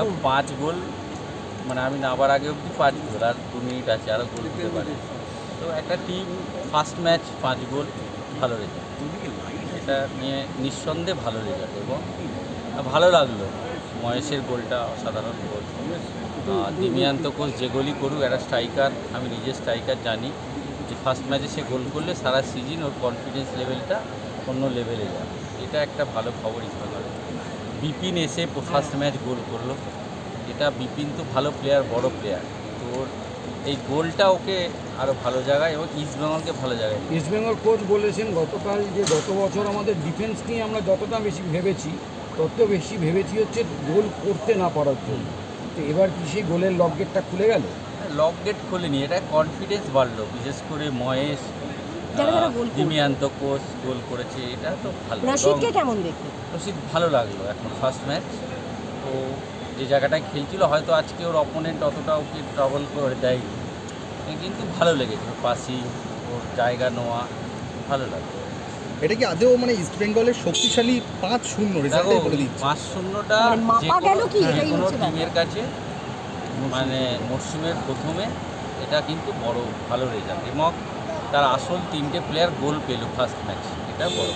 তা পাঁচ গোল মানে আমি নাবার আগে অবধি পাঁচ গোল আর দু মিনিট আছে আরও গোল দিতে পারে। তো একটা টিম ফার্স্ট ম্যাচ পাঁচ গোল ভালো রেজাল্ট এটা নিয়ে নিঃসন্দেহে ভালো রেজাল্ট এবং ভালো লাগল। মহেশের গোলটা অসাধারণ গোল। দিমিয়ান্ত কোচ যে গোলই করুক একটা স্ট্রাইকার আমি নিজে স্ট্রাইকার জানি। যে ফার্স্ট ম্যাচে সে গোল করলে সারা সিজন ওর কনফিডেন্স লেভেলটা অন্য লেভেলে যাবে এটা একটা ভালো খবর ইস্টবেঙ্গলের বিপিন এসে ফার্স্ট ম্যাচ গোল করল। এটা বিপিন তো ভালো প্লেয়ার বড় প্লেয়ার তো এই গোলটা ওকে আরও ভালো জায়গায় এবং ইস্টবেঙ্গলকে ভালো জায়গায় ইস্টবেঙ্গল কোচ বলেছেন গতকাল যে গত বছর আমাদের ডিফেন্স নিয়ে আমরা যতটা বেশি ভেবেছি তত বেশি ভেবেছি হচ্ছে গোল করতে না পারার জন্য। তো এবার কি সেই গোলের লক গেটটা খুলে গেল? লক গেট খোলেনি এটা কনফিডেন্স বাড়লো। বিশেষ করে মহেশ যারা যারা গোল করবে। কোচ গোল করেছে এটা তো ভালো। রশিদকে এবং কেমন দেখলে রশিদ ভালো লাগল এখন ফার্স্ট ম্যাচ তো যে জায়গাটায় খেলছিল হয়তো আজকে ওর অপোনেন্ট অতটা ওকে ট্রাভেল করে দেয়নি। কিন্তু ভালো লেগেছে ওর পাসি ওর জায়গা নেওয়া ভালো লাগল। এটা কি আদৌ মানে ইস্ট বেঙ্গলের শক্তিশালী পাঁচ শূন্য দেখো বলে দিচ্ছে? পাঁচ শূন্যটা মানে মাপা যে গেল কোনো- কি? কোনো টিমের কাছে মানে মরশুমের প্রথমে এটা কিন্তু বড় ভালো রেজাল্ট এবং তার আসল তিনটে প্লেয়ার গোল পেল ফার্স্ট ম্যাচ এটা বড়।